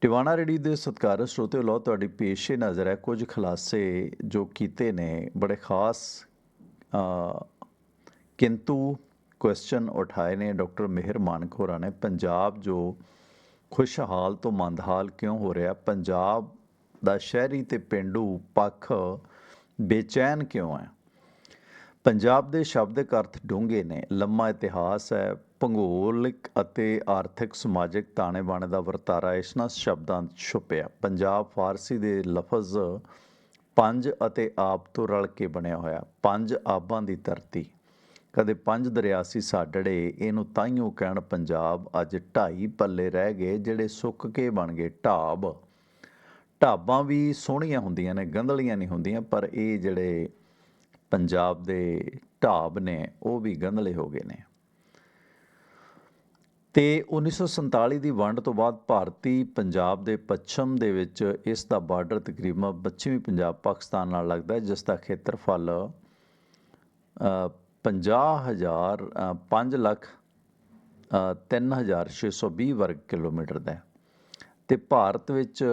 Tiwana ready ਦੇ ਸਤਿਕਾਰਯੋਗ ਸਰੋਤੇ ਲੋ ਤੁਹਾਡੀ ਪੇਸ਼ੇ ਨਜ਼ਰ ਹੈ। ਕੁਝ ਖੁਲਾਸੇ ਜੋ ਕੀਤੇ ਨੇ, ਬੜੇ ਖਾਸ ਕਿੰਤੂ ਕੁਐਸਚਨ ਉਠਾਏ ਨੇ ਡਾਕਟਰ ਮਿਹਰ ਮਾਨਕ ਹੋਰਾਂ ਨੇ। ਪੰਜਾਬ ਜੋ ਖੁਸ਼ਹਾਲ ਤੋਂ ਮੰਦਹਾਲ ਕਿਉਂ ਹੋ ਰਿਹਾ? ਪੰਜਾਬ ਦਾ ਸ਼ਹਿਰੀ ਤੇ ਪਿੰਡੂ ਪੱਖ ਬੇਚੈਨ ਕਿਉਂ ਹੈ? ਪੰਜਾਬ ਦੇ ਸ਼ਬਦਿਕ ਅਰਥ ਡੂੰਘੇ ਨੇ। ਲੰਮਾ ਇਤਿਹਾਸ ਹੈ, ਭੂਗੋਲਿਕ ਅਤੇ ਆਰਥਿਕ ਸਮਾਜਿਕ ਤਾਣੇ ਬਾਣੇ ਦਾ ਵਰਤਾਰਾ ਇਸਨਾਂ ਸ਼ਬਦਾਂ ਛੁਪਿਆ। ਪੰਜਾਬ ਫਾਰਸੀ ਦੇ ਲਫ਼ਜ਼ ਪੰਜ ਅਤੇ ਆਪ ਤੋਂ ਰਲ ਕੇ ਬਣਿਆ ਹੋਇਆ। ਪੰਜ ਆਬਾਂ ਦੀ ਧਰਤੀ। ਕਦੇ ਪੰਜ ਦਰਿਆ ਸੀ ਸਾਡੜੇ, ਇਹਨੂੰ ਤਾਈਓ ਕਹਿਣ ਪੰਜਾਬ ਅੱਜ ਢਾਈ ਪੱਲੇ ਰਹਿ ਗਏ, ਜਿਹੜੇ ਸੁੱਕ ਕੇ ਬਣ ਗਏ ਢਾਬ। ਢਾਬਾਂ ਵੀ ਸੋਹਣੀਆਂ ਹੁੰਦੀਆਂ ਨੇ, ਗੰਧਲੀਆਂ ਨਹੀਂ ਹੁੰਦੀਆਂ, ਪਰ ਇਹ ਜਿਹੜੇ ਪੰਜਾਬ ਦੇ ਢਾਬ ਨੇ ਉਹ ਵੀ ਗੰਧਲੇ ਹੋ ਗਏ ਨੇ। ਤੇ 1947 ਦੀ ਵੰਡ ਤੋਂ ਬਾਅਦ ਭਾਰਤੀ ਪੰਜਾਬ ਦੇ ਪੱਛਮ ਦੇ ਵਿੱਚ ਇਸ ਦਾ ਬਾਰਡਰ ਤਕਰੀਬਨ ਪੱਛਮੀ ਪੰਜਾਬ ਪਾਕਿਸਤਾਨ ਨਾਲ ਲੱਗਦਾ ਹੈ ਜਿਸ ਦਾ ਖੇਤਰਫਲ ਅ, 50000 ਅ, 5 ਲੱਖ ਅ, 3620 ਵਰਗ ਕਿਲੋਮੀਟਰ ਦਾ ਹੈ। ਤੇ ਭਾਰਤ ਵਿੱਚ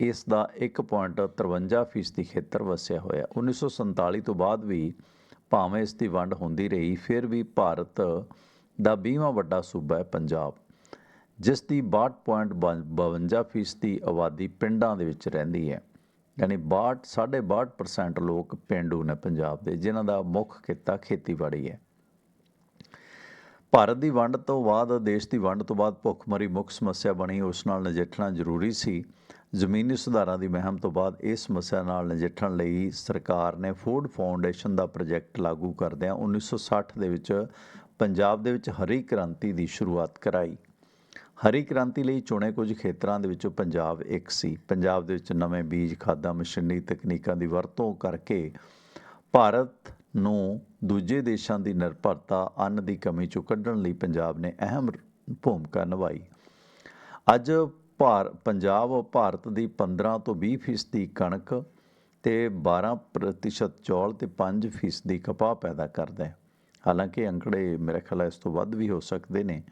ਇਸ ਦਾ 1.53 ਫੀਸਦੀ ਖੇਤਰ ਵਸਿਆ ਹੋਇਆ। 1947 ਤੋਂ ਬਾਅਦ ਵੀ ਭਾਵੇਂ ਇਸ ਦੀ ਵੰਡ ਹੁੰਦੀ ਰਹੀ, ਫਿਰ ਵੀ ਭਾਰਤ ਦਾ 20ਵਾਂ ਵੱਡਾ ਸੂਬਾ ਹੈ ਪੰਜਾਬ, ਜਿਸ ਦੀ 62.52 ਫੀਸਦੀ ਆਬਾਦੀ ਪਿੰਡਾਂ ਦੇ ਵਿੱਚ ਰਹਿੰਦੀ ਹੈ। ਯਾਨੀ 62 62% ਲੋਕ ਪਿੰਡੂ ਨੇ ਪੰਜਾਬ ਦੇ, ਜਿਨ੍ਹਾਂ ਦਾ ਮੁੱਖ ਕਿੱਤਾ ਖੇਤੀਬਾੜੀ ਹੈ। ਭਾਰਤ ਦੀ ਵੰਡ ਤੋਂ ਬਾਅਦ, ਦੇਸ਼ ਦੀ ਵੰਡ ਤੋਂ ਬਾਅਦ ਭੁੱਖਮਰੀ ਮੁੱਖ ਸਮੱਸਿਆ ਬਣੀ। ਉਸ ਨਾਲ ਨਜਿੱਠਣਾ ਜ਼ਰੂਰੀ ਸੀ। ਜ਼ਮੀਨੀ ਸੁਧਾਰਾਂ ਦੀ ਮਹਿਮ ਤੋਂ ਬਾਅਦ ਇਸ ਸਮੱਸਿਆ ਨਾਲ ਨਜਿੱਠਣ ਲਈ ਸਰਕਾਰ ਨੇ ਫੂਡ ਫਾਊਂਡੇਸ਼ਨ ਦਾ ਪ੍ਰੋਜੈਕਟ ਲਾਗੂ ਕਰਦਿਆਂ 1960 ਦੇ ਵਿੱਚ ਪੰਜਾਬ ਦੇ ਵਿੱਚ ਹਰੀ ਕ੍ਰਾਂਤੀ ਦੀ ਸ਼ੁਰੂਆਤ ਕਰਾਈ। ਹਰੀ ਕ੍ਰਾਂਤੀ ਲਈ ਚੁਣੇ ਕੁਝ ਖੇਤਰਾਂ ਦੇ ਵਿੱਚੋਂ ਪੰਜਾਬ ਇੱਕ ਸੀ। ਪੰਜਾਬ ਦੇ ਵਿੱਚ ਨਵੇਂ ਬੀਜ, ਖਾਦਾਂ ਮਸ਼ੀਨਰੀ ਤਕਨੀਕਾਂ ਦੀ ਵਰਤੋਂ ਕਰਕੇ ਭਾਰਤ ਨੂੰ ਦੂਜੇ ਦੇਸ਼ਾਂ ਦੀ ਨਿਰਭਰਤਾ, ਅੰਨ ਦੀ ਕਮੀ ਚੋਂ ਕੱਢਣ ਲਈ ਪੰਜਾਬ ਨੇ ਅਹਿਮ ਭੂਮਿਕਾ ਨਿਭਾਈ। ਅੱਜ ਭਾਰ, ਪੰਜਾਬ, ਭਾਰਤ ਦੀ 15 ਤੋਂ 20 ਫੀਸਦੀ ਕਣਕ ਤੇ 12 ਪ੍ਰਤੀਸ਼ਤ ਚੌਲ ਤੇ 5 ਫੀਸਦੀ ਕਪਾਹ ਪੈਦਾ ਕਰਦਾ ਹੈ ਹਾਲਾਂਕਿ ਅੰਕੜੇ ਮੇਰੇ ਖਿਆਲ ਇਸ ਤੋਂ ਵੱਧ ਵੀ ਹੋ ਸਕਦੇ ਨੇ।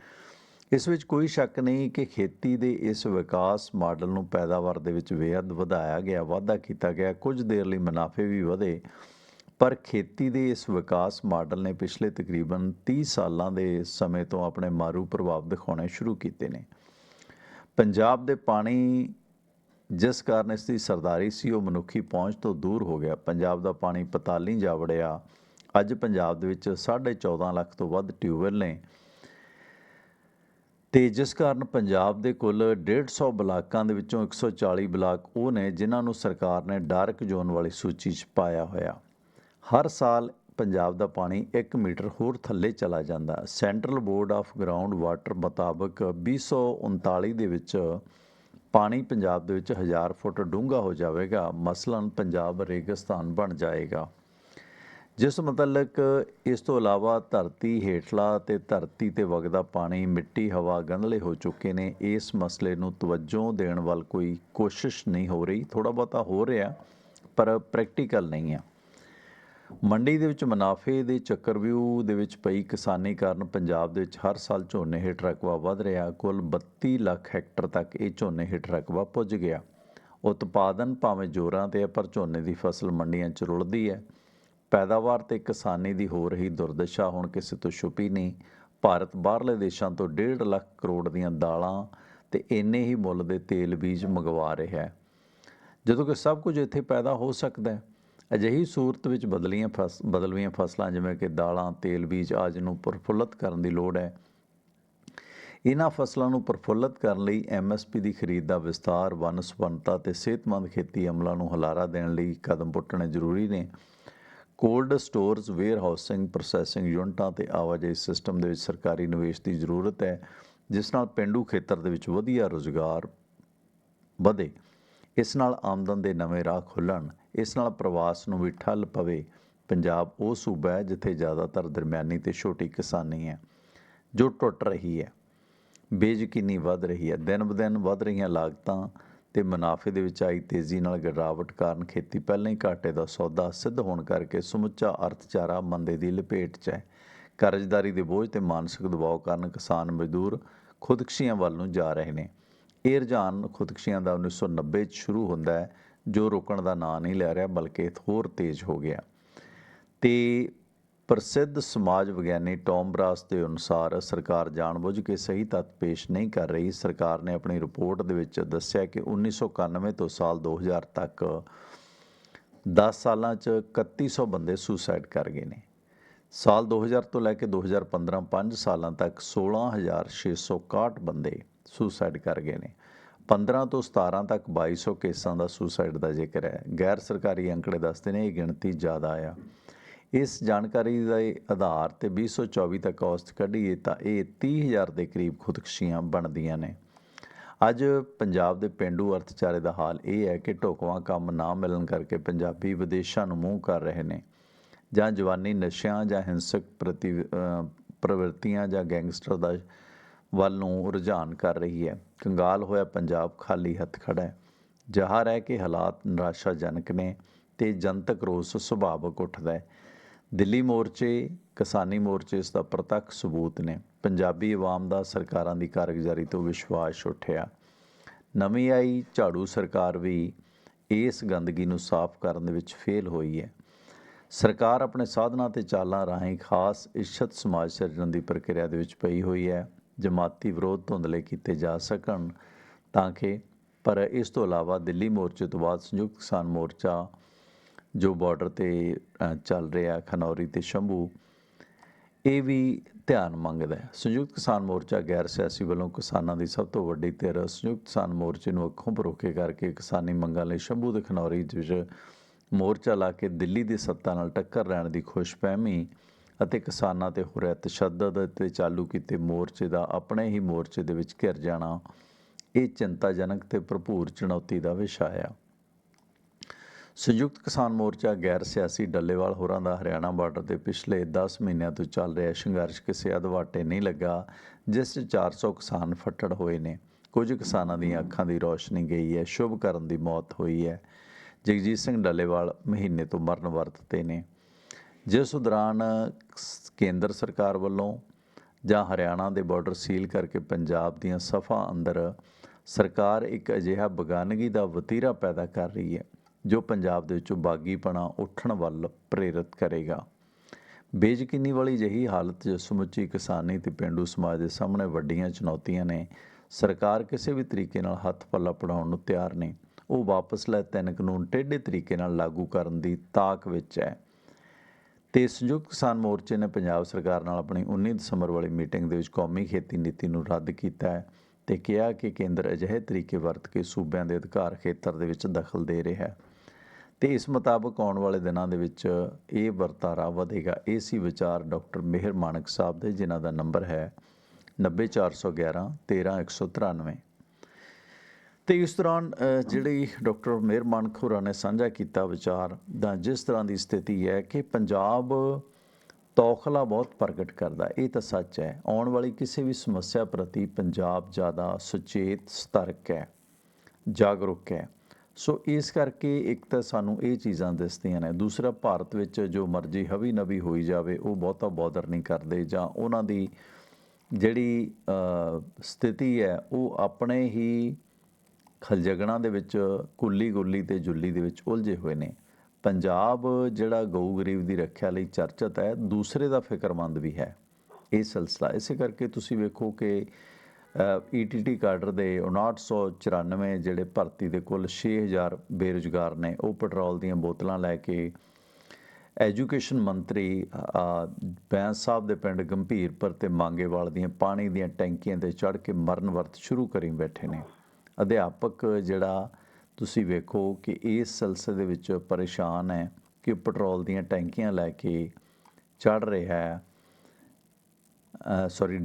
ਇਸ ਵਿੱਚ ਕੋਈ ਸ਼ੱਕ ਨਹੀਂ ਕਿ ਖੇਤੀ ਦੇ ਇਸ ਵਿਕਾਸ ਮਾਡਲ ਨੂੰ ਪੈਦਾਵਾਰ ਦੇ ਵਿੱਚ ਬੇਹੱਦ ਵਧਾਇਆ ਗਿਆ, ਵਾਧਾ ਕੀਤਾ ਗਿਆ, ਕੁਝ ਦੇਰ ਲਈ ਮੁਨਾਫੇ ਵੀ ਵਧੇ। ਪਰ ਖੇਤੀ ਦੇ ਇਸ ਵਿਕਾਸ ਮਾਡਲ ਨੇ ਪਿਛਲੇ ਤਕਰੀਬਨ 30 ਸਾਲਾਂ ਦੇ ਸਮੇਂ ਤੋਂ ਆਪਣੇ ਮਾਰੂ ਪ੍ਰਭਾਵ ਦਿਖਾਉਣੇ ਸ਼ੁਰੂ ਕੀਤੇ ਨੇ। ਪੰਜਾਬ ਦੇ ਪਾਣੀ ਜਿਸ ਕਾਰਨ ਇਸ ਦੀ ਸਰਦਾਰੀ ਸੀ, ਉਹ ਮਨੁੱਖੀ ਪਹੁੰਚ ਤੋਂ ਦੂਰ ਹੋ ਗਿਆ। ਪੰਜਾਬ ਦਾ ਪਾਣੀ ਪਤਾਲੀ ਜਾ ਵੜਿਆ। ਅੱਜ ਪੰਜਾਬ ਦੇ ਵਿੱਚ 14.5 ਲੱਖ ਤੋਂ ਵੱਧ ਟਿਊਬਵੈੱਲ ਨੇ। ਤੇ ਜਿਸ ਕਾਰਨ ਪੰਜਾਬ ਦੇ ਕੁੱਲ 150 ਬਲਾਕਾਂ ਦੇ ਵਿੱਚੋਂ 140 ਬਲਾਕ ਉਹ ਨੇ, ਜਿਨ੍ਹਾਂ ਨੂੰ ਸਰਕਾਰ ਨੇ ਡਾਰਕ ਜ਼ੋਨ ਵਾਲੀ ਸੂਚੀ 'ਚ ਪਾਇਆ ਹੋਇਆ। ਹਰ ਸਾਲ ਪੰਜਾਬ ਦਾ ਪਾਣੀ 1 ਮੀਟਰ ਹੋਰ ਥੱਲੇ ਚਲਾ ਜਾਂਦਾ। Central board of ground water ਮੁਤਾਬਕ 2039 ਦੇ ਵਿੱਚ ਪਾਣੀ ਪੰਜਾਬ ਦੇ ਵਿੱਚ 1000 ਫੁੱਟ ਡੂੰਘਾ ਹੋ ਜਾਵੇਗਾ। ਮਸਲਨ ਪੰਜਾਬ ਰੇਗਿਸਤਾਨ ਬਣ ਜਾਏਗਾ। ਜਿਸ ਮੁਤਲਕ ਇਸ ਤੋਂ ਇਲਾਵਾ ਧਰਤੀ ਹੇਠਲਾ ਤੇ ਧਰਤੀ ਤੇ ਵਗਦਾ ਪਾਣੀ ਮਿੱਟੀ, ਹਵਾ ਗੰਧਲੇ ਹੋ ਚੁੱਕੇ ਨੇ। ਇਸ ਮਸਲੇ ਨੂੰ ਤਵੱਜੋ ਦੇਣ ਵੱਲ ਕੋਈ ਕੋਸ਼ਿਸ਼ ਨਹੀਂ ਹੋ ਰਹੀ। ਥੋੜਾ ਬਹੁਤਾ ਹੋ ਰਿਹਾ, ਪਰ ਪ੍ਰੈਕਟੀਕਲ ਨਹੀਂ ਆ। ਮੰਡੀ ਦੇ ਵਿੱਚ ਮੁਨਾਫੇ ਦੇ ਚੱਕਰਵਿਊਹ ਦੇ ਵਿੱਚ ਪਈ ਕਿਸਾਨੀ ਕਾਰਨ ਪੰਜਾਬ ਦੇ ਵਿੱਚ ਹਰ ਸਾਲ ਝੋਨੇ ਹੇਠ ਰਕਬਾ ਵਧ ਰਿਹਾ। ਕੁੱਲ 32 ਲੱਖ ਹੈਕਟਰ ਤੱਕ ਇਹ ਝੋਨੇ ਹੇਠ ਰਕਬਾ ਪੁੱਜ ਗਿਆ। ਉਤਪਾਦਨ ਭਾਵੇਂ ਜ਼ੋਰਾਂ ਤੇ ਹੈ, ਪਰ ਝੋਨੇ ਦੀ ਫਸਲ ਮੰਡੀਆਂ 'ਚ ਰੁਲਦੀ ਹੈ। ਪੈਦਾਵਾਰ ਤੇ ਕਿਸਾਨੀ ਦੀ ਹੋ ਰਹੀ ਦੁਰਦਸ਼ਾ ਹੁਣ ਕਿਸੇ ਤੋਂ ਛੁਪੀ ਨਹੀਂ। ਭਾਰਤ ਬਾਹਰਲੇ ਦੇਸ਼ਾਂ ਤੋਂ 1.5 ਲੱਖ ਕਰੋੜ ਦੀਆਂ ਦਾਲਾਂ ਤੇ ਇੰਨੇ ਹੀ ਮੁੱਲ ਦੇ ਤੇਲ ਬੀਜ ਮੰਗਵਾ ਰਿਹਾ ਹੈ। ਜਦੋਂ ਕਿ ਸਭ ਕੁਝ ਇੱਥੇ ਪੈਦਾ ਹੋ ਸਕਦਾ ਹੈ ਅਜਿਹੀ ਸੂਰਤ ਵਿੱਚ ਬਦਲੀਆਂ ਫਸ, ਬਦਲਵੀਆਂ ਫਸਲਾਂ ਜਿਵੇਂ ਕਿ ਦਾਲਾਂ, ਤੇਲ, ਬੀਜ ਆਜ ਨੂੰ ਪ੍ਰਫੁੱਲਤ ਕਰਨ ਦੀ ਲੋੜ ਹੈ। ਇਹਨਾਂ ਫਸਲਾਂ ਨੂੰ ਪ੍ਰਫੁੱਲਤ ਕਰਨ ਲਈ ਐਮਐਸਪੀ ਦੀ ਖਰੀਦ ਦਾ ਵਿਸਤਾਰ ਵਨ ਸੁਵੰਨਤਾ ਤੇ ਸਿਹਤਮੰਦ ਖੇਤੀ ਅਮਲਾਂ ਨੂੰ ਹੁਲਾਰਾ ਦੇਣ ਲਈ ਕਦਮ ਪੁੱਟਣੇ ਜ਼ਰੂਰੀ ਨੇ। Cold stores warehousing processing ਯੂਨਿਟਾਂ ਤੇ ਆਵਾਜਾਈ ਸਿਸਟਮ ਦੇ ਵਿੱਚ ਸਰਕਾਰੀ ਨਿਵੇਸ਼ ਦੀ ਜ਼ਰੂਰਤ ਹੈ, ਜਿਸ ਨਾਲ ਪਿੰਡੂ ਖੇਤਰ ਦੇ ਵਿੱਚ ਵਧੀਆ ਰੁਜ਼ਗਾਰ ਵਧੇ। ਇਸ ਨਾਲ ਆਮਦਨ ਦੇ ਨਵੇਂ ਰਾਹ ਖੁੱਲਣ ਇਸ ਨਾਲ ਪ੍ਰਵਾਸ ਨੂੰ ਵੀ ਠੱਲ ਪਵੇ। ਪੰਜਾਬ ਉਹ ਸੂਬਾ ਹੈ ਜਿੱਥੇ ਜ਼ਿਆਦਾਤਰ ਦਰਮਿਆਨੀ ਤੇ ਛੋਟੀ ਕਿਸਾਨੀ ਹੈ, ਜੋ ਟੁੱਟ ਰਹੀ ਹੈ। ਬੇਯਕੀਨੀ ਵੱਧ ਰਹੀ ਹੈ। ਦਿਨ ਬ ਦਿਨ ਵੱਧ ਰਹੀਆਂ ਲਾਗਤਾਂ ਤੇ ਮੁਨਾਫੇ ਦੇ ਵਿੱਚ ਆਈ ਤੇਜ਼ੀ ਨਾਲ ਗਿਰਾਵਟ ਕਾਰਨ ਖੇਤੀ ਪਹਿਲਾਂ ਹੀ ਘਾਟੇ ਦਾ ਸੌਦਾ ਸਿੱਧ ਹੋਣ ਕਰਕੇ ਸਮੁੱਚਾ ਅਰਥਚਾਰਾ ਮੰਦੇ ਦੀ ਲਪੇਟ 'ਚ ਹੈ। ਕਰਜ਼ਦਾਰੀ ਦੇ ਬੋਝ ਤੇ ਮਾਨਸਿਕ ਦਬਾਅ ਕਾਰਨ ਕਿਸਾਨ ਮਜ਼ਦੂਰ ਖੁਦਕਸ਼ੀਆਂ ਵੱਲ ਨੂੰ ਜਾ ਰਹੇ ਨੇ। ਇਹ ਰੁਝਾਨ ਖੁਦਕਸ਼ੀਆਂ ਦਾ 1990 ਚ ਸ਼ੁਰੂ ਹੁੰਦਾ ਹੈ। ਜੋ ਰੁਕਣ ਦਾ ਨਾਂ ਨਹੀਂ ਲੈ ਰਿਹਾ, ਬਲਕਿ ਹੋਰ ਤੇਜ਼ ਹੋ ਗਿਆ। ਤੇ ਪ੍ਰਸਿੱਧ ਸਮਾਜ ਵਿਗਿਆਨੀ ਟੌਮ ਬਰਾਸ ਦੇ ਅਨੁਸਾਰ ਸਰਕਾਰ ਜਾਣਬੁੱਝ ਕੇ ਸਹੀ ਤੱਤ ਪੇਸ਼ ਨਹੀਂ ਕਰ ਰਹੀ। ਸਰਕਾਰ ਨੇ ਆਪਣੀ ਰਿਪੋਰਟ ਦੇ ਵਿੱਚ ਦੱਸਿਆ ਕਿ 1991 ਤੋਂ ਸਾਲ 2000 ਤੱਕ 10 ਸਾਲਾਂ 'ਚ 3100 ਬੰਦੇ ਸੁਸਾਈਡ ਕਰ ਗਏ ਨੇ। ਸਾਲ 2000 ਤੋਂ ਲੈ ਕੇ 2015 5 ਸਾਲਾਂ ਤੱਕ 16661 ਬੰਦੇ ਸੁਸਾਈਡ ਕਰ ਗਏ ਨੇ। 15 ਤੋਂ 17 ਤੱਕ 2200 ਕੇਸਾਂ ਦਾ ਸੁਸਾਈਡ ਦਾ ਜ਼ਿਕਰ ਹੈ। ਗੈਰ ਸਰਕਾਰੀ ਅੰਕੜੇ ਦੱਸਦੇ ਨੇ ਇਹ ਗਿਣਤੀ ਜ਼ਿਆਦਾ ਆ। ਇਸ ਜਾਣਕਾਰੀ ਦੇ ਆਧਾਰ ਤੇ 2024 ਤੱਕ ਔਸਤ ਕੱਢੀਏ ਤਾਂ ਇਹ 30000 ਦੇ ਕਰੀਬ ਖੁਦਕਸ਼ੀਆਂ ਬਣਦੀਆਂ ਨੇ। ਅੱਜ ਪੰਜਾਬ ਦੇ ਪਿੰਡੂ ਅਰਥਚਾਰੇ ਦਾ ਹਾਲ ਇਹ ਹੈ ਕਿ ਢੋਕਵਾਂ ਕੰਮ ਨਾ ਮਿਲਣ ਕਰਕੇ ਪੰਜਾਬੀ ਵਿਦੇਸ਼ਾਂ ਨੂੰ ਮੂੰਹ ਕਰ ਰਹੇ ਨੇ। ਜਾਂ ਜਵਾਨੀ ਨਸ਼ਿਆਂ ਜਾਂ ਹਿੰਸਕ ਪ੍ਰਤੀ ਪ੍ਰਵਿਰਤੀਆਂ ਜਾਂ ਗੈਂਗਸਟਰ ਦਾ ਵੱਲ ਨੂੰ ਰੁਝਾਨ ਕਰ ਰਹੀ ਹੈ। ਕੰਗਾਲ ਹੋਇਆ ਪੰਜਾਬ ਖਾਲੀ ਹੱਥ ਖੜਾ ਹੈ। ਜ਼ਾਹਰ ਹੈ ਕਿ ਹਾਲਾਤ ਨਿਰਾਸ਼ਾਜਨਕ ਨੇ ਤੇ ਜਨਤਕ ਰੋਸ ਸੁਭਾਵਕ ਉੱਠਦਾ ਹੈ। ਦਿੱਲੀ ਮੋਰਚੇ, ਕਿਸਾਨੀ ਮੋਰਚੇ ਇਸ ਦਾ ਪ੍ਰਤੱਖ ਸਬੂਤ ਨੇ। ਪੰਜਾਬੀ ਆਵਾਮ ਦਾ ਸਰਕਾਰਾਂ ਦੀ ਕਾਰਗੁਜ਼ਾਰੀ ਤੋਂ ਵਿਸ਼ਵਾਸ ਉੱਠਿਆ। ਨਵੀਂ ਆਈ ਝਾੜੂ ਸਰਕਾਰ ਵੀ ਇਸ ਗੰਦਗੀ ਨੂੰ ਸਾਫ਼ ਕਰਨ ਦੇ ਵਿੱਚ ਫੇਲ ਹੋਈ ਹੈ। ਸਰਕਾਰ ਆਪਣੇ ਸਾਧਨਾਂ ਤੇ ਚਾਲਾਂ ਰਾਹੀਂ ਖਾਸ ਇੱਛਤ ਸਮਾਜ ਸਿਰਜਣ ਦੀ ਪ੍ਰਕਿਰਿਆ ਦੇ ਵਿੱਚ ਪਈ ਹੋਈ ਹੈ। ਜਮਾਤੀ ਵਿਰੋਧ ਧੁੰਦਲੇ ਕੀਤੇ ਜਾ ਸਕਣ ਤਾਂ ਕਿ, ਪਰ ਇਸ ਤੋਂ ਇਲਾਵਾ ਦਿੱਲੀ ਮੋਰਚੇ ਤੋਂ ਬਾਅਦ ਸੰਯੁਕਤ ਕਿਸਾਨ ਮੋਰਚਾ ਜੋ ਬਾਰਡਰ ਤੇ ਚੱਲ ਰਿਹਾ ਖਨੌਰੀ ਤੇ ਸ਼ੰਭੂ, ਇਹ ਵੀ ਧਿਆਨ ਮੰਗਦਾ ਹੈ। ਸੰਯੁਕਤ ਕਿਸਾਨ ਮੋਰਚਾ ਗੈਰ ਸਿਆਸੀ ਵੱਲੋਂ ਕਿਸਾਨਾਂ ਦੀ ਸਭ ਤੋਂ ਵੱਡੀ ਧਿਰ ਸੰਯੁਕਤ ਕਿਸਾਨ ਮੋਰਚੇ ਨੂੰ ਅੱਖੋਂ ਪਰੋਖੇ ਕਰਕੇ ਕਿਸਾਨੀ ਮੰਗਾਂ ਲਈ ਸ਼ੰਭੂ ਤੇ ਖਨੌਰੀ ਵਿੱਚ ਮੋਰਚਾ ਲਾ ਕੇ ਦਿੱਲੀ ਦੀ ਸੱਤਾ ਨਾਲ ਟੱਕਰ ਲੈਣ ਦੀ ਖੁਸ਼ਫਹਿਮੀ ਅਤੇ ਕਿਸਾਨਾਂ ਤੇ ਹੋ ਰਿਹਾ ਤਸ਼ੱਦਦ ਅਤੇ ਚਾਲੂ ਕੀਤੇ ਮੋਰਚੇ ਦਾ ਆਪਣੇ ਹੀ ਮੋਰਚੇ ਦੇ ਵਿੱਚ ਘਿਰ ਜਾਣਾ, ਇਹ ਚਿੰਤਾਜਨਕ ਤੇ ਭਰਪੂਰ ਚੁਣੌਤੀ ਦਾ ਵਿਸ਼ਾ ਆ। ਸੰਯੁਕਤ ਕਿਸਾਨ ਮੋਰਚਾ ਗੈਰ ਸਿਆਸੀ ਡੱਲੇਵਾਲ ਹੋਰਾਂ ਦਾ ਹਰਿਆਣਾ ਬਾਰਡਰ ਤੇ ਪਿਛਲੇ 10 ਮਹੀਨਿਆਂ ਤੋਂ ਚੱਲ ਰਿਹਾ ਸੰਘਰਸ਼ ਕਿਸੇ ਅਦਵਾਟੇ ਨਹੀਂ ਲੱਗਾ, ਜਿਸ 'ਚ 400 ਕਿਸਾਨ ਫੱਟੜ ਹੋਏ ਨੇ। ਕੁਝ ਕਿਸਾਨਾਂ ਦੀਆਂ ਅੱਖਾਂ ਦੀ ਰੋਸ਼ਨੀ ਗਈ ਹੈ, ਸ਼ੁਭ ਕਰਨ ਦੀ ਮੌਤ ਹੋਈ ਹੈ। ਜਗਜੀਤ ਸਿੰਘ ਡੱਲੇਵਾਲ ਮਹੀਨੇ ਤੋਂ ਮਰਨ ਵਰਤ ਤੇ ਨੇ। ਜਿਸ ਦੌਰਾਨ ਕੇਂਦਰ ਸਰਕਾਰ ਵੱਲੋਂ ਜਾਂ ਹਰਿਆਣਾ ਦੇ ਬਾਰਡਰ ਸੀਲ ਕਰਕੇ ਪੰਜਾਬ ਦੀਆਂ ਸਫਾ ਅੰਦਰ ਸਰਕਾਰ ਇੱਕ ਅਜਿਹਾ ਬਗਾਨਗੀ ਦਾ ਵਤੀਰਾ ਪੈਦਾ ਕਰ ਰਹੀ ਹੈ, ਜੋ ਪੰਜਾਬ ਦੇ ਵਿੱਚੋਂ ਬਾਗੀਪਣਾ ਉੱਠਣ ਵੱਲ ਪ੍ਰੇਰਿਤ ਕਰੇਗਾ। ਬੇਯਕੀਨੀ ਵਾਲੀ ਜਹੀ ਹਾਲਤ 'ਚ ਸਮੁੱਚੀ ਕਿਸਾਨੀ ਤੇ ਪਿੰਡੂ ਸਮਾਜ ਦੇ ਸਾਹਮਣੇ ਵੱਡੀਆਂ ਚੁਣੌਤੀਆਂ ਨੇ, ਸਰਕਾਰ ਕਿਸੇ ਵੀ ਤਰੀਕੇ ਨਾਲ ਹੱਥ ਪੱਲਾ ਪੜਾਉਣ ਨੂੰ ਤਿਆਰ ਨਹੀਂ, ਉਹ ਵਾਪਸ ਲੈ ਤਿੰਨ ਕਾਨੂੰਨ ਟੇਢੇ ਤਰੀਕੇ ਨਾਲ ਲਾਗੂ ਕਰਨ ਦੀ ਤਾਕ ਵਿੱਚ ਹੈ। ਤੇ ਸੰਯੁਕਤ ਕਿਸਾਨ ਮੋਰਚੇ ਨੇ ਪੰਜਾਬ ਸਰਕਾਰ ਨਾਲ ਆਪਣੀ 19 ਦਸੰਬਰ ਵਾਲੀ ਮੀਟਿੰਗ ਦੇ ਵਿੱਚ ਕੌਮੀ ਖੇਤੀ ਨੀਤੀ ਨੂੰ ਰੱਦ ਕੀਤਾ ਹੈ ਤੇ ਕਿਹਾ ਕਿ ਕੇਂਦਰ ਅਜਿਹੇ ਤਰੀਕੇ ਵਰਤ ਕੇ ਸੂਬਿਆਂ ਦੇ ਅਧਿਕਾਰ ਖੇਤਰ ਦੇ ਵਿੱਚ ਦਖਲ ਦੇ ਰਿਹਾ ਹੈ। ਤੇ ਇਸ ਮੁਤਾਬਕ ਆਉਣ ਵਾਲੇ ਦਿਨਾਂ ਦੇ ਵਿੱਚ ਇਹ ਵਰਤਾਰਾ ਵਧੇਗਾ। ਇਹ ਸੀ ਵਿਚਾਰ ਡਾਕਟਰ ਮਿਹਰ ਮਾਨਕ ਸਾਹਿਬ ਦੇ, ਜਿਨ੍ਹਾਂ ਦਾ ਨੰਬਰ ਹੈ 90411 13193 ਤੇ ਇਸ ਦੌਰਾਨ ਜਿਹੜੀ ਡਾਕਟਰ ਮੇਰ ਮਾਨਕ ਹੋਰਾਂ ਨੇ ਸਾਂਝਾ ਕੀਤਾ ਵਿਚਾਰ ਦਾ, ਜਿਸ ਤਰ੍ਹਾਂ ਦੀ ਸਥਿਤੀ ਹੈ ਕਿ ਪੰਜਾਬ ਤੌਖਲਾ ਬਹੁਤ ਪ੍ਰਗਟ ਕਰਦਾ ਇਹ ਤਾਂ ਸੱਚ ਹੈ। ਆਉਣ ਵਾਲੀ ਕਿਸੇ ਵੀ ਸਮੱਸਿਆ ਪ੍ਰਤੀ ਪੰਜਾਬ ਜ਼ਿਆਦਾ ਸੁਚੇਤ, ਸਤਰਕ ਹੈ, ਜਾਗਰੂਕ ਹੈ। ਸੋ ਇਸ ਕਰਕੇ ਇੱਕ ਤਾਂ ਸਾਨੂੰ ਇਹ ਚੀਜ਼ਾਂ ਦਿਸਦੀਆਂ ਨੇ। ਦੂਸਰਾ, ਭਾਰਤ ਵਿੱਚ ਜੋ ਮਰਜ਼ੀ ਹਵੀ ਨਵੀ ਹੋਈ ਜਾਵੇ, ਉਹ ਬਹੁਤਾ ਬੌਦਰ ਨਹੀਂ ਕਰਦੇ ਜਾਂ ਉਹਨਾਂ ਦੀ ਜਿਹੜੀ ਸਥਿਤੀ ਹੈ, ਉਹ ਆਪਣੇ ਹੀ ਖਲਜਗਣਾ ਦੇ ਵਿੱਚ ਕੁੱਲੀ ਗੁੱਲੀ ਤੇ ਜੁੱਲੀ ਦੇ ਵਿੱਚ ਉਲਝੇ ਹੋਏ ਨੇ। ਪੰਜਾਬ ਜਿਹੜਾ ਗਊ ਗਰੀਬ ਦੀ ਰੱਖਿਆ ਲਈ ਚਰਚਿਤ ਹੈ, ਦੂਸਰੇ ਦਾ ਫਿਕਰਮੰਦ ਵੀ ਹੈ। ਇਹ ਸਿਲਸਿਲਾ, ਇਸੇ ਕਰਕੇ ਤੁਸੀਂ ਵੇਖੋ ਕਿ ਈਟੀਟੀ ਕਾਡਰ ਦੇ 5994 ਜਿਹੜੇ ਭਰਤੀ ਦੇ ਕੁੱਲ 6000 ਬੇਰੁਜ਼ਗਾਰ ਨੇ, ਉਹ ਪੈਟਰੋਲ ਦੀਆਂ ਬੋਤਲਾਂ ਲੈ ਕੇ ਐਜੂਕੇਸ਼ਨ ਮੰਤਰੀ ਬੈਂਸ ਸਾਹਿਬ ਦੇ ਪਿੰਡ ਗੰਭੀਰਪੁਰ ਤੇ ਮੰਗੇਵਾਲ ਦੀਆਂ ਪਾਣੀ ਦੀਆਂ ਟੈਂਕੀਆਂ ਤੇ ਚੜ੍ਹ ਕੇ ਮਰਨ ਵਰਤ ਸ਼ੁਰੂ ਕਰੀ ਬੈਠੇ ਨੇ। ਅਧਿਆਪਕ ਜਿਹੜਾ ਤੁਸੀਂ ਵੇਖੋ ਕਿ ਇਸ ਸਿਲਸਿਲੇ ਦੇ ਵਿੱਚ ਪਰੇਸ਼ਾਨ ਹੈ ਕਿ ਪੈਟਰੋਲ ਦੀਆਂ ਟੈਂਕੀਆਂ ਲੈ ਕੇ ਚੜ ਰਿਹਾ ਹੈ। ਸੌਰੀ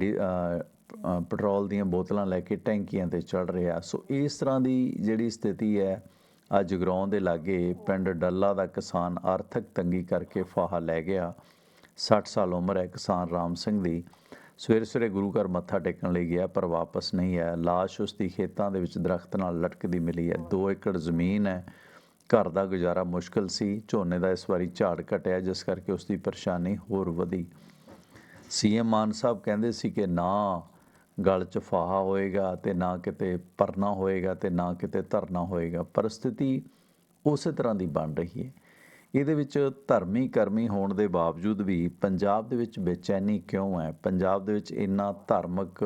ਪੈਟਰੋਲ ਦੀਆਂ ਬੋਤਲਾਂ ਲੈ ਕੇ ਟੈਂਕੀਆਂ ਤੇ ਚੜ ਰਿਹਾ। ਸੋ ਇਸ ਤਰ੍ਹਾਂ ਦੀ ਜਿਹੜੀ ਸਥਿਤੀ ਹੈ, ਅੱਜ ਜਗਰਾਉਂ ਦੇ ਲਾਗੇ ਪਿੰਡ ਡੱਲਾ ਦਾ ਕਿਸਾਨ ਆਰਥਿਕ ਤੰਗੀ ਕਰਕੇ ਫਾਹਾ ਲੈ ਗਿਆ। 60 ਸਾਲ ਉਮਰ ਹੈ ਕਿਸਾਨ ਰਾਮ ਸਿੰਘ ਦੀ। ਸਵੇਰੇ ਸਵੇਰੇ ਗੁਰੂ ਘਰ ਮੱਥਾ ਟੇਕਣ ਲਈ ਗਿਆ, ਪਰ ਵਾਪਸ ਨਹੀਂ ਆਇਆ। ਲਾਸ਼ ਉਸ ਦੀ ਖੇਤਾਂ ਦੇ ਵਿੱਚ ਦਰਖਤ ਨਾਲ ਲਟਕਦੀ ਮਿਲੀ ਹੈ। 2 ਏਕੜ ਜ਼ਮੀਨ ਹੈ। ਘਰ ਦਾ ਗੁਜ਼ਾਰਾ ਮੁਸ਼ਕਲ ਸੀ। ਝੋਨੇ ਦਾ ਇਸ ਵਾਰੀ ਝਾੜ ਘਟਿਆ, ਜਿਸ ਕਰਕੇ ਉਸ ਦੀ ਪਰੇਸ਼ਾਨੀ ਹੋਰ ਵਧੀ। ਸੀਐਮ ਮਾਨ ਸਾਹਿਬ ਕਹਿੰਦੇ ਸੀ ਕਿ ਨਾ ਗਲ 'ਚ ਫਾਹਾ ਹੋਏਗਾ ਤੇ ਨਾ ਕਿਤੇ ਪਰਨਾ ਹੋਏਗਾ ਤੇ ਨਾ ਕਿਤੇ ਧਰਨਾ ਹੋਏਗਾ। ਪਰਿਸਥਿਤੀ ਉਸੇ ਤਰ੍ਹਾਂ ਦੀ ਬਣ ਰਹੀ ਹੈ। ਇਹਦੇ ਵਿੱਚ ਧਰਮੀ ਕਰਮੀ ਹੋਣ ਦੇ ਬਾਵਜੂਦ ਵੀ ਪੰਜਾਬ ਦੇ ਵਿੱਚ ਬੇਚੈਨੀ ਕਿਉਂ ਹੈ? ਪੰਜਾਬ ਦੇ ਵਿੱਚ ਇੰਨਾ ਧਾਰਮਿਕ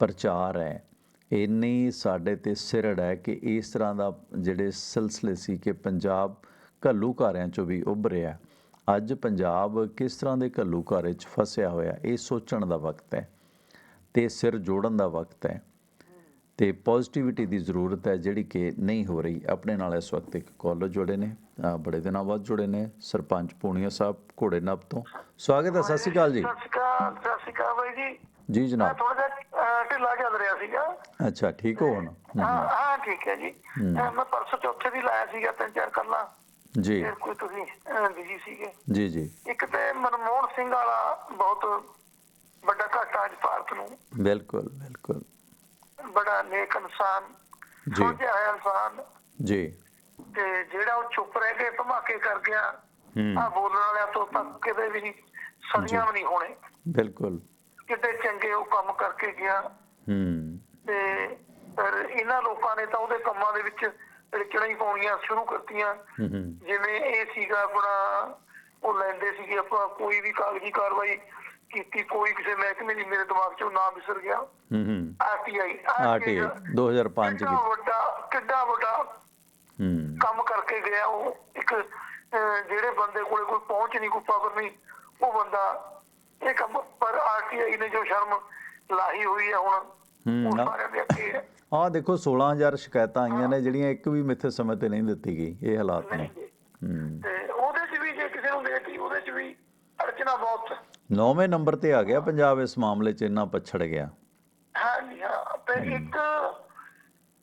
ਪ੍ਰਚਾਰ ਹੈ, ਇੰਨੀ ਸਾਡੇ ਤੇ ਸਿਰੜ ਹੈ ਕਿ ਇਸ ਤਰ੍ਹਾਂ ਦਾ ਜਿਹੜੇ ਸਿਲਸਿਲੇ ਸੀ ਕਿ ਪੰਜਾਬ ਘੱਲੂਘਾਰਿਆਂ ਚੋਂ ਵੀ ਉੱਭਰਿਆ ਅੱਜ ਪੰਜਾਬ ਕਿਸ ਤਰ੍ਹਾਂ ਦੇ ਘੱਲੂਘਾਰੇ 'ਚ ਫਸਿਆ ਹੋਇਆ, ਇਹ ਸੋਚਣ ਦਾ ਵਕਤ ਹੈ ਤੇ ਸਿਰ ਜੋੜਨ ਦਾ ਵਕਤ ਹੈ। ਤੇ ਪੋਜ਼ਿਟਿਵਿਟੀ ਦੀ ਜ਼ਰੂਰਤ ਹੈ ਜਿਹੜੀ ਕਿ ਨਹੀਂ ਹੋ ਰਹੀ। ਆਪਣੇ ਨਾਲ ਇਸ ਵਕਤ ਇੱਕ ਕਾਲਰ ਜੁੜੇ ਨੇ ਬੜੇ ਦਿਨਾਂ ਬਾਅਦ ਜੁੜੇ ਨੇ ਸਰਪੰਚ ਪੂਣੀਆ ਸਾਹਿਬ ਘੋੜੇ ਨੱਬ ਤੋਂ। ਸਵਾਗਤ ਹੈ ਸਤਿ ਸ਼੍ਰੀ ਅਕਾਲ ਜੀ। ਸਤਿ ਸ਼੍ਰੀ ਅਕਾਲ ਸਤਿ ਸ਼੍ਰੀ ਅਕਾਲ ਬਾਈ ਜੀ। ਜੀ ਜਨਾਬ। ਥੋੜਾ ਜਿਹਾ ਢਿੱਲਾ ਚੱਲ ਰਿਹਾ ਸੀਗਾ। ਅੱਛਾ ਠੀਕ ਹੋ ਹੁਣ? ਹਾਂ ਹਾਂ ਠੀਕ ਹੈ ਜੀ। ਮੈਂ ਪਰਸੋਂ ਚੌਥੇ ਵੀ ਲਾਇਆ ਸੀਗਾ ਤਿੰਨ ਚਾਰ ਕੱਲਾ। ਜੀ। ਕੋਈ ਤੁਸੀਂ ਬਿਜ਼ੀ ਸੀਗੇ। ਜੀ ਜੀ। ਇੱਕ ਤੇ ਮਨਮੋਹਨ ਸਿੰਘ ਵਾਲਾ ਬਹੁਤ ਵੱਡਾ ਘਾਟਾ ਅੱਜ ਭਾਰਤ ਨੂੰ। ਬਿਲਕੁਲ ਬਿਲਕੁਲ। ਨੇਕ ਇਨਸਾਨ ਜੀ। ਹੋਇਆ ਇਨਸਾਨ। ਜੀ। ਤੇ ਜਿਹੜਾ ਉਹ ਚੁੱਪ ਰਹਿ ਕੇ ਧਮਾਕੇ ਕਰ ਗਿਆ ਹੂੰ। ਆ ਬੋਲਣ ਵਾਲਿਆਂ ਤੋਂ ਤਾਂ ਕਿਤੇ ਵੀ ਨਹੀਂ ਸਦੀਆਂ ਵੀ ਨਹੀਂ ਹੋਣੇ। ਬਿਲਕੁਲ। ਕਿਤੇ ਚੰਗੇ ਉਹ ਕੰਮ ਕਰਕੇ ਗਿਆ। ਹੂੰ। ਤੇ ਪਰ ਇਹਨਾਂ ਲੋਕਾਂ ਨੇ ਤਾਂ ਉਹਦੇ ਕੰਮਾਂ ਦੇ ਵਿੱਚ ਰਿਚਣਾ ਹੀ ਪਾਉਣੀਆਂ ਸ਼ੁਰੂ ਕਰਤੀਆਂ। ਹੂੰ ਹੂੰ। ਜਿਵੇਂ ਇਹ ਸੀਗਾ ਆਪਣਾ ਉਹ ਲੈਂਦੇ ਸੀਗੇ ਆਪਾਂ ਕੋਈ ਵੀ ਕਾਗਜ਼ੀ ਕਾਰਵਾਈ ਕੀਤੀ ਕੋਈ ਕਿਸੇ ਮਹਿਕਮੇ ਦੀ ਮੇਰੇ ਦਿਮਾਗ 'ਚੋਂ ਨਾਮ ਵਿਸਰ ਗਿਆ। ਹੂੰ ਹੂੰ। ਆਰਟੀਆਈ ਆਰਟੀਆਈ 2005 ਕਿੱਡਾ ਦੀ ਵੱਡਾ ਕਿੱਡਾ ਵੱਡਾ ਹੂੰ। ਕੰਮ ਕਰਕੇ ਗਿਆ ਉਹ। ਇੱਕ ਅਹ, ਜਿਹੜੇ ਬੰਦੇ ਕੋਲੇ ਕੋਈ ਪਹੁੰਚ ਨਹੀਂ ਕੋਈ ਪਾਵਰ ਨਹੀਂ ਉਹ ਬੰਦਾ ਇਹ ਕੰਮ ਪਰ ਆਰਟੀਆਈ ਨੇ ਜੋ ਸ਼ਰਮ ਲਾਹੀ ਹੋਈ ਹੈ ਹੁਣ ਹੂੰ, ਆਹ ਦੇਖੋ 16000 ਸ਼ਿਕਾਇਤਾਂ ਆਈਆਂ ਨੇ ਜਿਹੜੀਆਂ ਇੱਕ ਵੀ ਮਿੱਥੇ ਸਮੇਂ ਤੇ ਨਹੀਂ ਦਿੱਤੀ ਗਈ ਇਹ ਹਾਲਾਤ ਨੇ। ਹੂੰ। ਤੇ ਉਹਦੇ 'ਚ ਵੀ ਜੇ ਕਿਸੇ ਨੂੰ ਦੇਤੀ ਉਹਦੇ 'ਚ ਵੀ ਅੜਚਣਾ ਬਹੁਤ ਨੌਵੇਂ ਨੰਬਰ ਤੇ ਆ ਗਿਆ ਪੰਜਾਬ ਇਸ ਮਾਮਲੇ 'ਚ ਇੰਨਾ ਪਛੜ ਗਿਆ। ਹਾਂਜੀ ਹਾਂ ਤੇ ਇੱਕ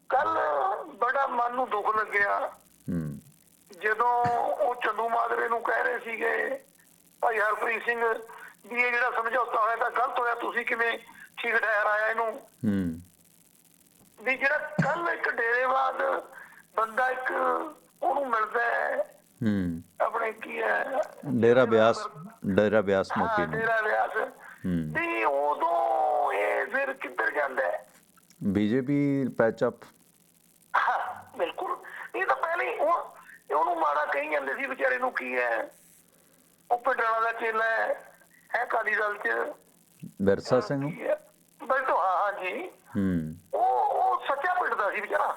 ਕੱਲ ਬੜਾ ਮਨ ਨੂੰ ਦੁੱਖ ਲੱਗਿਆ। ਹੂੰ। ਜਦੋਂ ਉਹ ਚੰਦੂ ਮਾਦਰੇ ਨੂੰ ਕਹਿ ਰਹੇ ਸੀਗੇ ਭਾਈ ਹਰਪ੍ਰੀਤ ਸਿੰਘ ਵੀ ਇਹ ਜਿਹੜਾ ਸਮਝੌਤਾ ਹੋਇਆ ਤਾਂ ਗਲਤ ਹੋਇਆ ਤੁਸੀਂ ਕਿਵੇਂ ਠੀਕ ਠਹਿਰਾਇਆ ਇਹਨੂੰ? ਹੂੰ। ਵੀ ਜਿਹੜਾ ਕੱਲ ਇੱਕ ਡੇਰੇਵਾਦ ਬੰਦਾ ਇੱਕ ਉਹਨੂੰ ਮਿਲਦਾ ਹੈ। ਹੂੰ। ਆਪਣੇ ਕੀ ਹੈ? ਡੇਰਾ ਬਿਆਸ ਡੇਰਾ ਬਿਆਸ ਹਾਂ ਨੂੰ। ਡੇਰਾ ਵਿਆਸ ਹੂੰ। ਵੀ ਉਦੋਂ ਇਹ ਫਿਰ ਕਿੱਧਰ ਜਾਂਦਾ ਹੈ? BJP patch up. ਹਾਂ ਬਿਲਕੁਲ। ਇਹ ਤਾਂ ਪਹਿਲੇ ਹੀ ਉਹ ਇਹ ਉਹਨੂੰ ਮਾੜਾ ਕਹੀ ਜਾਂਦੇ ਸੀ ਵਿਚਾਰੇ ਨੂੰ ਕੀ ਹੈ? ਉਹ ਪਿੰਡਾਂ ਦਾ ਚੇਲਾ ਹੈ। ਹੈ ਕਾਲੀ ਦਲ ਚ। ਵਿਰਸਾ ਸਿੰਘ। ਨੂੰ ਕੀ ਹੈ? ਹਾਂ ਹਾਂ ਜੀ ਹੂੰ। ਉਹ ਉਹ ਸੱਚਾ ਪਿੰਡਦਾ ਸੀ ਵਿਚਾਰਾ।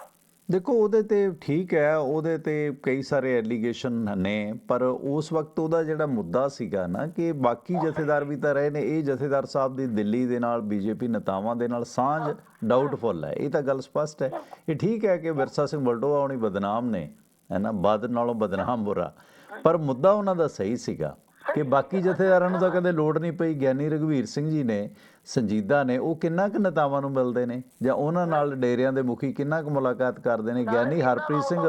ਦੇਖੋ, ਉਹਦੇ ਤੇ ਠੀਕ ਹੈ, ਉਹਦੇ ਤੇ ਕਈ ਸਾਰੇ ਐਲੀਗੇਸ਼ਨ ਨੇ, ਪਰ ਉਸ ਵਕਤ ਉਹਦਾ ਜਿਹੜਾ ਮੁੱਦਾ ਸੀਗਾ ਨਾ ਕਿ ਬਾਕੀ ਜਥੇਦਾਰ ਵੀ ਤਾਂ ਰਹੇ ਨੇ, ਇਹ ਜਥੇਦਾਰ ਸਾਹਿਬ ਦੀ ਦਿੱਲੀ ਦੇ ਨਾਲ, ਬੀਜੇਪੀ ਨੇਤਾਵਾਂ ਦੇ ਨਾਲ ਸਾਂਝ ਡਾਊਟਫੁਲ ਹੈ। ਇਹ ਤਾਂ ਗੱਲ ਸਪਸ਼ਟ ਹੈ। ਇਹ ਠੀਕ ਹੈ ਕਿ ਵਿਰਸਾ ਸਿੰਘ ਬਲਟੋਆ ਹੁਣੀ ਬਦਨਾਮ ਨੇ, ਹੈ ਨਾ? ਬਾਦਲ ਨਾਲੋਂ ਬਦਨਾਮ ਬੁਰਾ। ਪਰ ਮੁੱਦਾ ਉਹਨਾਂ ਦਾ ਸਹੀ ਸੀਗਾ। ਕਿ ਬਾਕੀ ਜਥੇਦਾਰਾਂ ਨੂੰ ਤਾਂ ਕਦੇ ਲੋੜ ਨਹੀਂ ਪਈ ਗਿਆਨੀ ਰਘਵੀਰ ਸਿੰਘ ਜੀ ਨੇ ਸੰਜੀਦਾ ਨੇ ਉਹ ਕਿੰਨਾ ਕੁ ਨੇਤਾਵਾਂ ਨੂੰ ਮਿਲਦੇ ਨੇ? ਜਾਂ ਉਹਨਾਂ ਨਾਲ ਡੇਰਿਆਂ ਦੇ ਮੁਖੀ ਕਿੰਨਾ ਕੁ ਮੁਲਾਕਾਤ ਕਰਦੇ ਨੇ? ਗਿਆਨੀ ਹਰਪ੍ਰੀਤ ਸਿੰਘ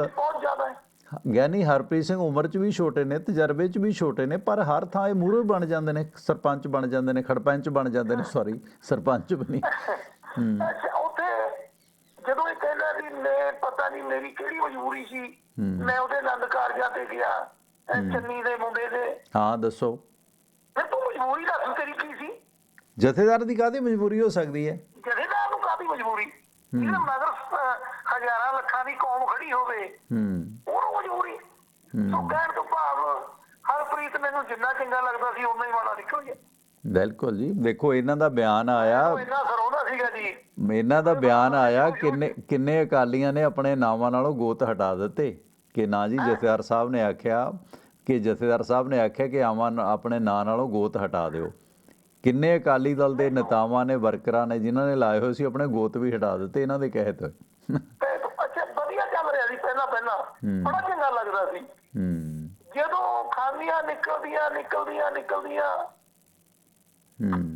ਗਿਆਨੀ ਹਰਪ੍ਰੀਤ ਸਿੰਘ ਉਮਰ 'ਚ ਵੀ ਛੋਟੇ ਨੇ ਤਜਰਬੇ 'ਚ ਵੀ ਛੋਟੇ ਨੇ ਪਰ ਹਰ ਥਾਂ ਇਹ ਮੂਹਰੇ ਬਣ ਜਾਂਦੇ ਨੇ ਸਰਪੰਚ ਬਣ ਜਾਂਦੇ ਨੇ ਖੜਪੰਚ ਬਣ ਜਾਂਦੇ ਨੇ ਸੌਰੀ ਸਰਪੰਚ ਉੱਥੇ ਜਦੋਂ ਇਹ ਕਹਿੰਦਾ ਵੀ ਮੈਂ ਪਤਾ ਨਹੀਂ ਮੇਰੀ ਕਿਹੜੀ ਮਜਬੂਰੀ ਸੀ ਮੈਂ ਉਹਦੇ ਆਨੰਦ ਕਾਰਜਾਂ ਤੇ ਗਿਆ। ਚੰਨੀ ਦੇ ਮੁੰਡੇ ਦੇ। ਹਾਂ ਦੱਸੋ। ਫਿਰ ਤੂੰ ਮਜਬੂਰੀ ਦੱਸ ਤੇਰੀ ਕੀ ਸੀ? ਜਥੇਦਾਰ ਦੀ ਕਾਹਦੀ ਮਜਬੂਰੀ ਹੋ ਸਕਦੀ ਹੈ? ਜਥੇਦਾਰ ਨੂੰ ਕਾਹਦੀ ਮਜਬੂਰੀ? ਇਹਦੇ ਮਗਰ ਹਜ਼ਾਰਾਂ ਲੱਖਾਂ ਦੀ ਕੌਮ ਖੜੀ ਹੋਵੇ ਹੂੰ। ਉਹਨੂੰ ਮਜਬੂਰੀ। ਸੋ ਕਹਿਣ ਤੋਂ ਭਾਵ ਹਰਪ੍ਰੀਤ ਮੈਨੂੰ ਜਿੰਨਾ ਚੰਗਾ ਲੱਗਦਾ ਸੀ ਉਨਾ ਹੀ ਮਾੜਾ ਨਿਕਲ ਗਿਆ। ਬਿਲਕੁਲ ਜੀ। ਦੇਖੋ ਇਹਨਾਂ ਦਾ ਬਿਆਨ ਆਇਆ। ਸੀਗਾ ਜੀ। ਇਹਨਾਂ ਦਾ ਬਿਆਨ ਆਇਆ ਕਿੰਨੇ ਕਿੰਨੇ ਅਕਾਲੀਆਂ ਨੇ ਆਪਣੇ ਨਾਵਾਂ ਨਾਲੋਂ ਗੋਤ ਹਟਾ ਦਿੱਤੇ। ਕਿ ਨਾ ਜੀ ਜਥੇਦਾਰ ਸਾਹਿਬ ਨੇ ਆਖਿਆ ਕਿ ਜਥੇਦਾਰ ਸਾਹਿਬ ਨੇ ਆਖਿਆ ਕਿ ਆਵਾਂ ਆਪਣੇ ਨਾਂ ਨਾਲੋਂ ਗੋਤ ਹਟਾ ਦਿਓ। ਕਿੰਨੇ ਅਕਾਲੀ ਦਲ ਦੇ ਨੇਤਾਵਾਂ ਨੇ ਵਰਕਰਾਂ ਨੇ ਜਿਨ੍ਹਾਂ ਨੇ ਲਾਏ ਹੋਏ ਸੀ ਆਪਣੇ ਗੋਤ ਵੀ ਹਟਾ ਦਿੱਤੇ ਇਹਨਾਂ ਦੇ ਕਹਿਤ। ਅੱਛਾ ਵਧੀਆ ਚੱਲ ਰਿਹਾ ਸੀ ਪਹਿਲਾਂ ਪਹਿਲਾਂ। ਬੜਾ ਚੰਗਾ ਲੱਗਦਾ ਸੀ। ਹੂੰ। ਜਦੋਂ ਖਾਨੀਆਂ ਨਿਕਲਦੀਆਂ ਨਿਕਲਦੀਆਂ ਨਿਕਲਦੀਆਂ। ਹੂੰ।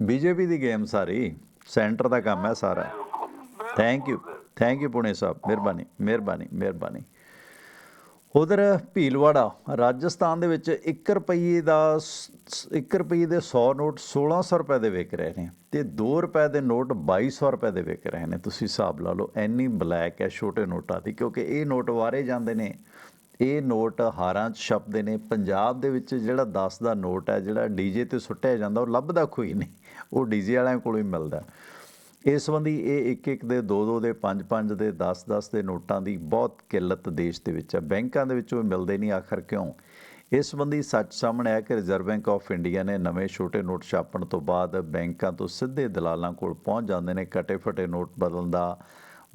ਬੀਜੇਪੀ ਦੀ ਗੇਮ ਸਾਰੀ ਸੈਂਟਰ ਦਾ ਕੰਮ ਹੈ ਸਾਰਾ। Thank you thank you Pune ਸਾਹਿਬ ਮਿਹਰਬਾਨੀ ਮਿਹਰਬਾਨੀ ਮਿਹਰਬਾਨੀ। ਉਧਰ ਭੀਲਵਾੜਾ, ਰਾਜਸਥਾਨ ਦੇ ਵਿੱਚ 1 ਰੁਪਏ ਦਾ 1 ਰੁਪਏ ਦੇ 100 ਨੋਟ 1600 ਰੁਪਏ ਦੇ ਵਿਕ ਰਹੇ ਨੇ ਤੇ 2 ਰੁਪਏ ਦੇ ਨੋਟ 2200 ਰੁਪਏ ਦੇ ਵਿਕ ਰਹੇ ਨੇ। ਤੁਸੀਂ ਹਿਸਾਬ ਲਾ ਲਓ ਐਨੀ ਬਲੈਕ ਹੈ ਛੋਟੇ ਨੋਟਾਂ ਦੀ, ਕਿਉਂਕਿ ਇਹ ਨੋਟ ਵਾਰੇ ਜਾਂਦੇ ਨੇ। ਇਹ ਨੋਟ ਹਾਰਾਂ 'ਚ ਛਪਦੇ ਨੇ। ਪੰਜਾਬ ਦੇ ਵਿੱਚ ਜਿਹੜਾ 10 ਦਾ ਨੋਟ ਹੈ, ਜਿਹੜਾ ਡੀਜੇ ਤੇ ਸੁੱਟਿਆ ਜਾਂਦਾ, ਉਹ ਲੱਭਦਾ ਕੋਈ ਨਹੀਂ। ਉਹ ਡੀਜੇ ਵਾਲਿਆਂ ਕੋਲੋਂ ਹੀ ਮਿਲਦਾ। ਇਸ ਸੰਬੰਧੀ ਇਹ ਇੱਕ ਇੱਕ ਦੇ ਦੋ ਦੋ ਦੇ ਪੰਜ ਪੰਜ ਦੇ 10 10 ਦੇ ਨੋਟਾਂ ਦੀ ਬਹੁਤ ਕਿੱਲਤ ਦੇਸ਼ ਦੇ ਵਿੱਚ ਹੈ ਬੈਂਕਾਂ ਦੇ ਵਿੱਚੋਂ ਮਿਲਦੇ ਨਹੀਂ ਆਖਰ ਕਿਉਂ? ਇਸ ਸੰਬੰਧੀ ਸੱਚ ਸਾਹਮਣੇ ਆਇਆ ਕਿ ਰਿਜ਼ਰਵ ਬੈਂਕ ਆਫ ਇੰਡੀਆ ਨੇ ਨਵੇਂ ਛੋਟੇ ਨੋਟ ਛਾਪਣ ਤੋਂ ਬਾਅਦ ਬੈਂਕਾਂ ਤੋਂ ਸਿੱਧੇ ਦਲਾਲਾਂ ਕੋਲ ਪਹੁੰਚ ਜਾਂਦੇ ਨੇ। ਕਟੇ ਫਟੇ ਨੋਟ ਬਦਲਣ ਦਾ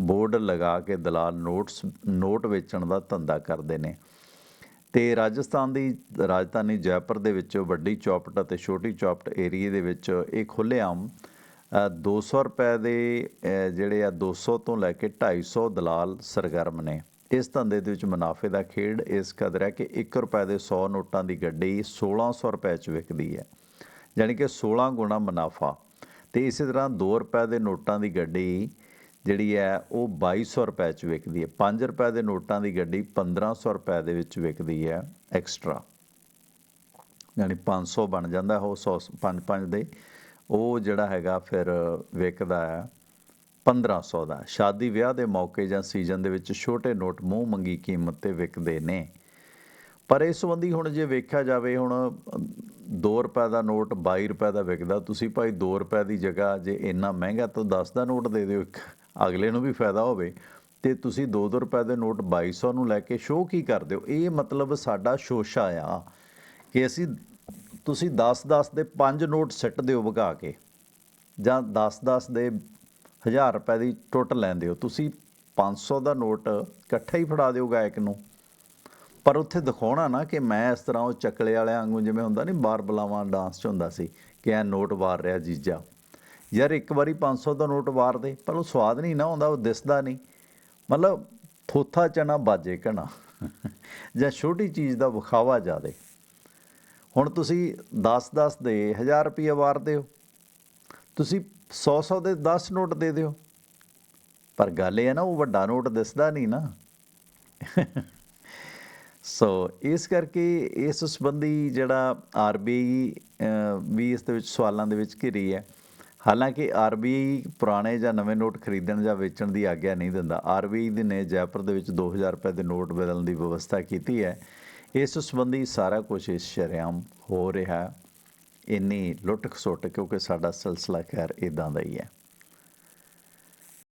ਬੋਰਡ ਲਗਾ ਕੇ ਦਲਾਲ ਨੋਟਸ, ਨੋਟ ਵੇਚਣ ਦਾ ਧੰਦਾ ਕਰਦੇ ਨੇ। ਤੇ ਰਾਜਸਥਾਨ ਦੀ ਰਾਜਧਾਨੀ ਜੈਪੁਰ ਦੇ ਵਿੱਚ ਵੱਡੀ ਚੌਪਟ ਅਤੇ ਛੋਟੀ ਚੌਪਟ ਏਰੀਏ ਦੇ ਵਿੱਚ ਇਹ ਖੁੱਲ੍ਹੇਆਮ ਆਮ 200 ਰੁਪਏ ਦੇ ਜਿਹੜੇ ਆ 200 ਤੋਂ ਲੈ ਕੇ 250 ਦਲਾਲ ਸਰਗਰਮ ਨੇ। ਇਸ ਧੰਦੇ ਦੇ ਵਿੱਚ ਮੁਨਾਫੇ ਦਾ ਖੇਡ ਇਸ ਕਦਰ ਹੈ ਕਿ 1 ਰੁਪਏ ਦੇ 100 ਨੋਟਾਂ ਦੀ ਗੱਡੀ 1600 ਰੁਪਏ 'ਚ ਵਿਕਦੀ ਹੈ। ਯਾਨੀ ਕਿ 16 ਗੁਣਾ ਮੁਨਾਫਾ। ਤੇ ਇਸੇ ਤਰ੍ਹਾਂ 2 ਰੁਪਏ ਦੇ ਨੋਟਾਂ ਦੀ ਗੱਡੀ ਜਿਹੜੀ ਹੈ ਉਹ 2200 ਰੁਪਏ 'ਚ ਵਿਕਦੀ ਹੈ। 5 ਰੁਪਏ ਦੇ ਨੋਟਾਂ ਦੀ ਗੱਡੀ 1500 ਰੁਪਏ ਦੇ ਵਿੱਚ ਵਿਕਦੀ ਹੈ ਐਕਸਟਰਾ। ਯਾਨੀ 500 ਬਣ ਜਾਂਦਾ ਉਹ 100 ਪੰਜ ਪੰਜ ਦੇ। ਉਹ ਜਿਹੜਾ ਹੈਗਾ ਫਿਰ ਵਿਕਦਾ ਹੈ 1500 ਦਾ। ਸ਼ਾਦੀ ਵਿਆਹ ਦੇ ਮੌਕੇ ਜਾਂ ਸੀਜ਼ਨ ਦੇ ਵਿੱਚ ਛੋਟੇ ਨੋਟ ਮੂੰਹ ਮੰਗੀ ਕੀਮਤ ਤੇ ਵਿਕਦੇ ਨੇ। ਪਰ ਇਸ ਸੰਬੰਧੀ ਹੁਣ ਜੇ ਵੇਖਿਆ ਜਾਵੇ, ਹੁਣ 2 ਰੁਪਏ ਦਾ ਨੋਟ 22 ਰੁਪਏ ਦਾ ਵਿਕਦਾ, ਤੁਸੀਂ ਭਾਈ 2 ਰੁਪਏ ਦੀ ਜਗ੍ਹਾ ਜੇ ਇੰਨਾ ਮਹਿੰਗਾ, ਤਾਂ 10 ਦਾ ਨੋਟ ਦੇ ਦਿਓ ਇੱਕ। ਅਗਲੇ ਨੂੰ ਵੀ ਫਾਇਦਾ ਹੋਵੇ। ਤੇ ਤੁਸੀਂ 2-2 ਰੁਪਏ ਦੇ ਨੋਟ 2200 ਨੂੰ ਲੈ ਕੇ ਸ਼ੋਅ ਕੀ ਕਰਦੇ ਹੋ? ਇਹ ਮਤਲਬ ਸਾਡਾ ਸ਼ੋਸ਼ਾ ਆ ਕਿ ਅਸੀਂ ਤੁਸੀਂ 10-10 ਦੇ 5 ਨੋਟ ਸਿੱਟ ਦਿਓ ਵਗਾ ਕੇ, ਜਾਂ 10-10 ਦੇ 1000 ਰੁਪਏ ਦੀ ਟੁੱਟ ਲੈਂਦੇ ਹੋ, ਤੁਸੀਂ 500 ਦਾ ਨੋਟ ਇਕੱਠਾ ਹੀ ਫੜਾ ਦਿਓ ਗਾਇਕ ਨੂੰ। ਪਰ ਉੱਥੇ ਦਿਖਾਉਣਾ ਨਾ ਕਿ ਮੈਂ ਇਸ ਤਰ੍ਹਾਂ ਉਹ ਚੱਕਲੇ ਵਾਲਿਆਂ ਵਾਂਗੂ ਜਿਵੇਂ ਹੁੰਦਾ ਨਹੀਂ ਬਾਰ ਬਲਾਵਾਂ ਡਾਂਸ 'ਚ ਹੁੰਦਾ ਸੀ ਕਿ ਐ ਨੋਟ ਵਾਰ ਰਿਹਾ ਜੀਜਾ। ਯਾਰ ਇੱਕ ਵਾਰੀ 500 ਦਾ ਨੋਟ ਵਾਰ ਦੇ, ਪਰ ਉਹ ਸਵਾਦ ਨਹੀਂ ਨਾ ਆਉਂਦਾ, ਉਹ ਦਿਸਦਾ ਨਹੀਂ ਮਤਲਬ ਥੋਥਾ ਚਨਾ ਬਾਜੇ ਕਣਾ, ਜਾਂ ਛੋਟੀ ਚੀਜ਼ ਦਾ ਵਿਖਾਵਾ ਜ਼ਿਆਦੇ ਹੁਣ ਤੁਸੀਂ 10-10 ਦੇ 1000 ਰੁਪਏ ਵਾਰ ਦਿਓ। ਤੁਸੀਂ 100-100 ਦੇ 10 ਨੋਟ ਦੇ ਦਿਓ। ਪਰ ਗੱਲ ਇਹ ਹੈ ਨਾ, ਉਹ ਵੱਡਾ ਨੋਟ ਦਿਸਦਾ ਨਹੀਂ ਨਾ। ਸੋ ਇਸ ਕਰਕੇ ਇਸ ਸੰਬੰਧੀ ਜਿਹੜਾ ਆਰਬੀਆਈ ਵੀ ਇਸ ਦੇ ਵਿੱਚ ਸਵਾਲਾਂ ਦੇ ਵਿੱਚ ਘਿਰੀ ਹੈ। ਹਾਲਾਂਕਿ ਆਰਬੀਆਈ ਪੁਰਾਣੇ ਜਾਂ ਨਵੇਂ ਨੋਟ ਖਰੀਦਣ ਜਾਂ ਵੇਚਣ ਦੀ ਆਗਿਆ ਨਹੀਂ ਦਿੰਦਾ। ਆਰਬੀਆਈ ਦੇ ਨੇ ਜੈਪੁਰ ਦੇ ਵਿੱਚ 2000 ਰੁਪਏ ਦੇ ਨੋਟ ਬਦਲਣ ਦੀ ਵਿਵਸਥਾ ਕੀਤੀ ਹੈ। ਇਸ ਸੰਬੰਧੀ ਸਾਰਾ ਕੁਝ ਇਸ ਸ਼ਰੇਆਮ ਹੋ ਰਿਹਾ ਇੰਨੀ ਲੁੱਟ ਖਸੁੱਟ ਕਿਉਂਕਿ ਸਾਡਾ ਸਿਲਸਿਲਾ ਖੈਰ ਇਦਾਂ ਦਾ ਹੀ ਹੈ।